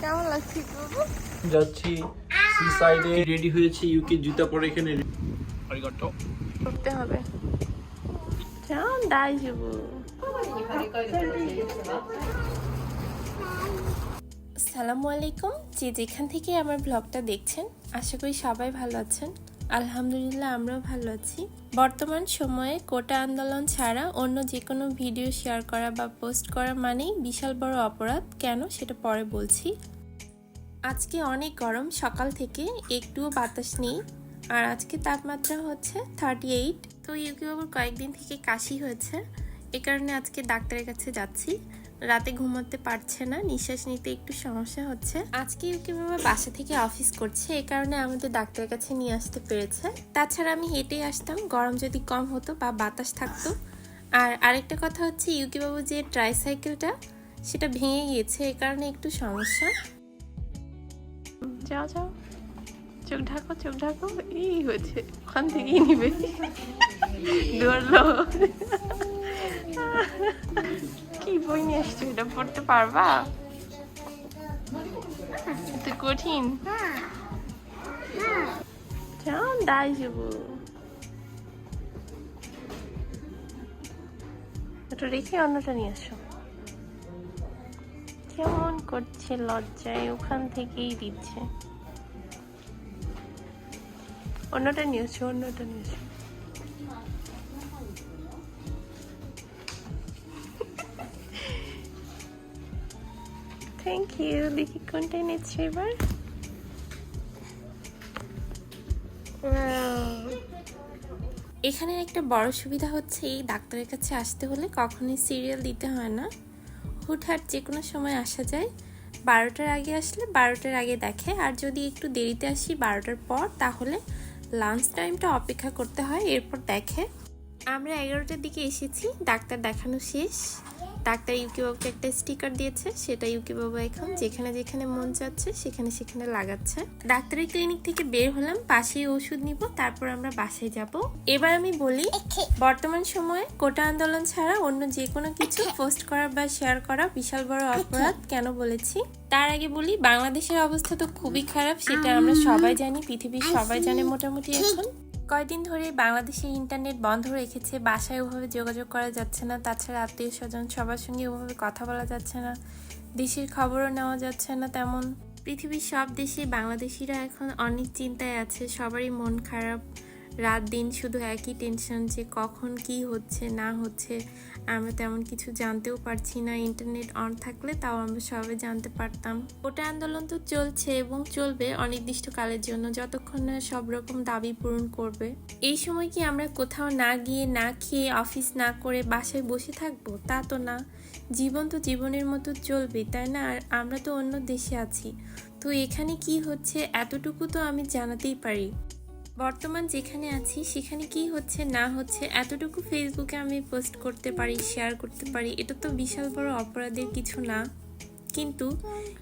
কেমন লাগছে বাবু যাচ্ছি সি সাইডে রেডি হয়েছি ইউকে জুতা পরে এখানে। আরিগাটো করতে হবে। কেমন দাই যাব। আসসালামু আলাইকুম। যে যেখান থেকে আমার ব্লগটা দেখছেন আশা করি সবাই ভালো আছেন। আলহামদুলিল্লাহ, আমরাও ভালো আছি। বর্তমান সময়ে কোটা আন্দোলন ছাড়া অন্য যে কোনো ভিডিও শেয়ার করা বা পোস্ট করা মানেই বিশাল বড় অপরাধ। কেন? সেটা পরে বলছি। আজকে অনেক গরম, সকাল থেকে একটুও বাতাস নেই। আর আজকে তাপমাত্রা হচ্ছে থার্টি এইট তো ইউকি বাবুর কয়েকদিন থেকে কাশি হয়েছে। এ কারণে আজকে ডাক্তারের কাছে যাচ্ছি। রাতে ঘুমাতে পারছে না নিঃশ্বাস নিতে একটু সমস্যা হচ্ছে। আজকে ইউকি বাবা বাসা থেকে অফিস করছে এ কারণে আমাদের ডাক্তারের কাছে নিয়ে আসতে পেরেছে। তাছাড়া আমি হেঁটেই আসতাম গরম যদি কম হতো বা বাতাস থাকতো। আর আরেকটা কথা হচ্ছে ইউকি বাবু যে ট্রাইসাইকেলটা সেটা ভেঙে গিয়েছে এ কারণে একটু সমস্যা। যাও যাও। চোখ ঢাকো চোখ ঢাকো। এই হয়েছে। ওখান থেকেই নিবে। ধরলো কি বই নিয়ে আসছো? এটা পড়তে পারবা? এত কঠিন। কেমন দাই যাব। ওটা রেখে অন্যটা নিয়ে আসো। কেমন করছে লজ্জায়, ওখান থেকেই দিচ্ছে। অন্যটা নিয়েছো অন্যটা নিয়েছো থ্যাংক ইউ দেখি কোনটা নিচ্ছে এবার? এখানের একটা বড় সুবিধা হচ্ছে এই ডাক্তারের কাছে আসতে হলে কখনোই সিরিয়াল দিতে হয় না। হুটহাট যে কোনো সময় আসা যায়। বারোটার আগে আসলে বারোটার আগে দেখে। আর যদি একটু দেরিতে আসি বারোটার পর, তাহলে লাঞ্চ টাইমটা অপেক্ষা করতে হয়, এরপর দেখে। আমরা এগারোটার দিকে এসেছি, ডাক্তার দেখানো শেষ। ডাক্তার ইউকি বাবুকে একটা স্টিকার দিয়েছে সেটা ইউকি বাবু এখন যেখানে যেখানে মন চাচ্ছে সেখানে সেখানে লাগাচ্ছে। ডাক্তারের ক্লিনিক থেকে বের হলাম পাশেই ওষুধ নিব তারপর আমরা বাসায় যাব। এবার আমি বলি বর্তমান সময়ে কোটা আন্দোলন ছাড়া অন্য যে কোনো কিছু পোস্ট করা বা শেয়ার করা বিশাল বড় অপরাধ কেন বলেছি? তার আগে বলি বাংলাদেশের অবস্থা তো খুবই খারাপ সেটা আমরা সবাই জানি পৃথিবীর সবাই জানে মোটামুটি এখন। কয়দিন ধরে বাংলাদেশে ইন্টারনেট বন্ধ রেখেছে, বাসায় ওভাবে যোগাযোগ করা যাচ্ছে না, তাছাড়া আত্মীয় স্বজন সবার সঙ্গে ওভাবে কথা বলা যাচ্ছে না, দেশের খবরও নেওয়া যাচ্ছে না তেমন। পৃথিবীর সব দেশে বাংলাদেশিরা এখন অনেক চিন্তায় আছে, সবারই মন খারাপ। রাত দিন শুধু একই টেনশন যে কখন কি হচ্ছে, না হচ্ছে, আমরা তেমন কিছু জানতেও পারছি না ইন্টারনেট অন থাকলে তাও আমরা সবাই জানতে পারতাম। ওটা আন্দোলন তো চলছে এবং চলবে অনির্দিষ্টকালের জন্য, যতক্ষণ না সব রকম দাবি পূরণ করবে। এই সময় কি আমরা কোথাও না গিয়ে, না খেয়ে অফিস না করে বাসায় বসে থাকব? তা তো না। জীবন তো জীবনের মতো চলবে, তাই না? আর আমরা তো অন্য দেশে আছি। তো এখানে কি হচ্ছে, এতটুকু তো আমি জানাতেই পারি। বর্তমান যেখানে আছি, সেখানে কি হচ্ছে, না হচ্ছে, এতটুকু ফেসবুকে আমি পোস্ট করতে পারি শেয়ার করতে পারি, এটা তো বিশাল বড় অপরাধের কিছু না। কিন্তু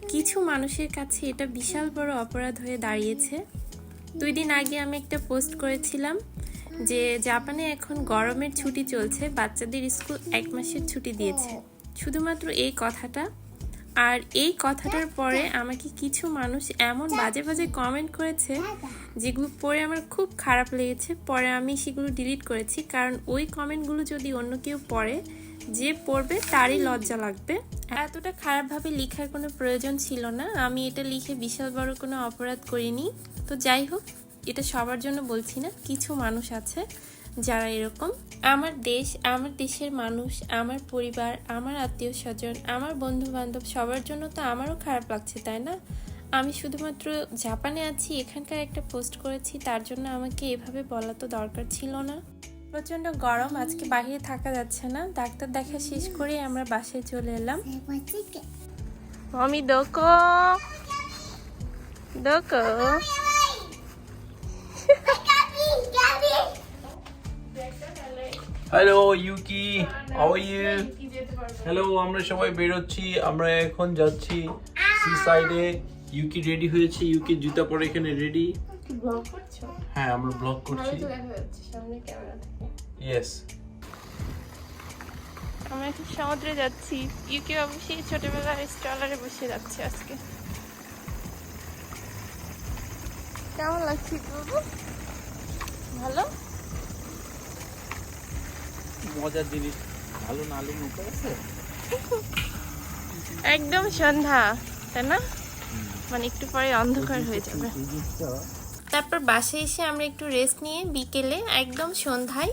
কিছু মানুষের কাছে এটা বিশাল বড় অপরাধ হয়ে দাঁড়িয়েছে। দুই দিন আগে আমি একটা পোস্ট করেছিলাম যে জাপানে এখন গরমের ছুটি চলছে, বাচ্চাদের স্কুল এক মাসের ছুটি দিয়েছে। শুধুমাত্র এই কথাটা আর এই কথাটার পরে আমাকে কিছু মানুষ এমন বাজে বাজে কমেন্ট করেছে যেগুলো পড়ে আমার খুব খারাপ লেগেছে। পরে আমি সেগুলো ডিলিট করেছি। কারণ ওই কমেন্টগুলো যদি অন্য কেউ পড়ে, যে পড়বে তারই লজ্জা লাগবে। এতটা খারাপভাবে লেখার কোনো প্রয়োজন ছিল না। আমি এটা লিখে বিশাল বড় কোনো অপরাধ করিনি। তো যাই হোক, এটা সবার জন্য বলছি না, কিছু মানুষ আছে যারা এরকম আমার দেশ আমার দেশের মানুষ আমার পরিবার আমার আত্মীয় স্বজন আমার বন্ধু বান্ধব সবার জন্য তো আমারও খারাপ লাগছে তাই না? আমি শুধুমাত্র জাপানে আছি এখানকার একটা পোস্ট করেছি তার জন্য আমাকে এভাবে বলা তো দরকার ছিল না। প্রচণ্ড গরম আজকে বাইরে থাকা যাচ্ছে না ডাক্তার দেখা শেষ করে আমরা বাসায় চলে এলাম। আমি দোকো Duco hello Yuki how are you hello আমরা সবাই বেরোচ্ছি। আমরা এখন যাচ্ছি সি সাইডে ইউকি রেডি হয়েছে? ইউকি জুতা পরে এখানে রেডি হ্যাঁ আমরা ব্লগ করছি। ইয়েস আমরা একটু সমুদ্রে যাচ্ছি। ইউকে অবশ্যই ছোটবেলায় স্ট্রলারে বসে যাচ্ছি আজকে। কেমন লাগছে বাবু ভালো? মজার জিনিস। ভালো না আলু মুখে আছে? একদম সন্ধ্যা তাই না? মানে একটু পরে অন্ধকার হয়ে যাবে। তারপর বাসে এসে আমরা একটু রেস্ট নিয়ে বিকেলে একদম সন্ধ্যায়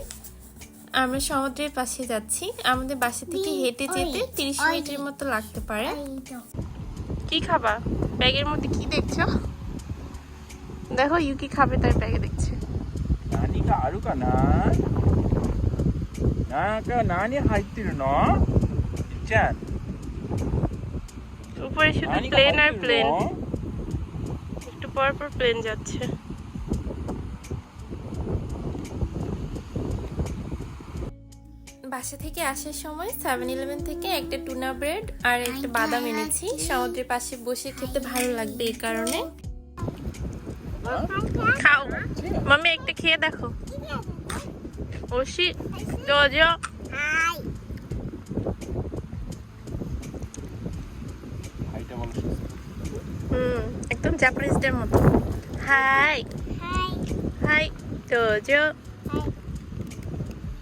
আমরা সমুদ্রের পাশে যাচ্ছি। আমাদের বাসা থেকে হেঁটে যেতে তিরিশ মিনিটের মতো লাগতে পারে। কি খাবা? ব্যাগের মধ্যে কি দেখছ? দেখো ইউকি খাবে তার ব্যাগে দেখছে। উপরে শুধু প্লেন আর প্লেন একটু পর পর প্লেন যাচ্ছে। বাসা থেকে আসার সময় সেভেন ইলেভেন থেকে একটা টুনা ব্রেড আর একটা বাদাম এনেছি। সমুদ্রের পাশে বসে খেতে ভালো লাগবে এই কারণে। খাও। মামি একটা খেয়ে দেখো। ওশি জজ হাইটা বলো হুম একদম জাপানিজদের মতো। হাই হাই জজ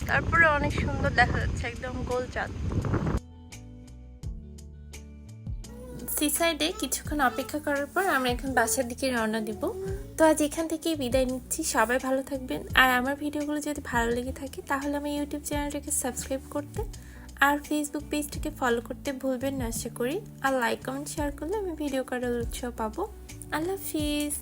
তারপরে অনেক সুন্দর দেখা যাচ্ছে একদম গোল চাঁদ। সিসাইডে কিছুক্ষণ অপেক্ষা করার পর আমরা এখন বাসার দিকে রওনা দিব। তো আজ এখান থেকে বিদায় নিচ্ছি। সবাই ভালো থাকবেন। আর আমার ভিডিওগুলো যদি ভালো লেগে থাকে, তাহলে আমার ইউটিউব চ্যানেলটাকে সাবস্ক্রাইব করতে আর ফেসবুক পেজটাকে ফলো করতে ভুলবেন না, আশা করি। আর লাইক কমেন্ট শেয়ার করলে আমি ভিডিও করার উৎসাহ পাবো। আল্লাহ হাফিজ।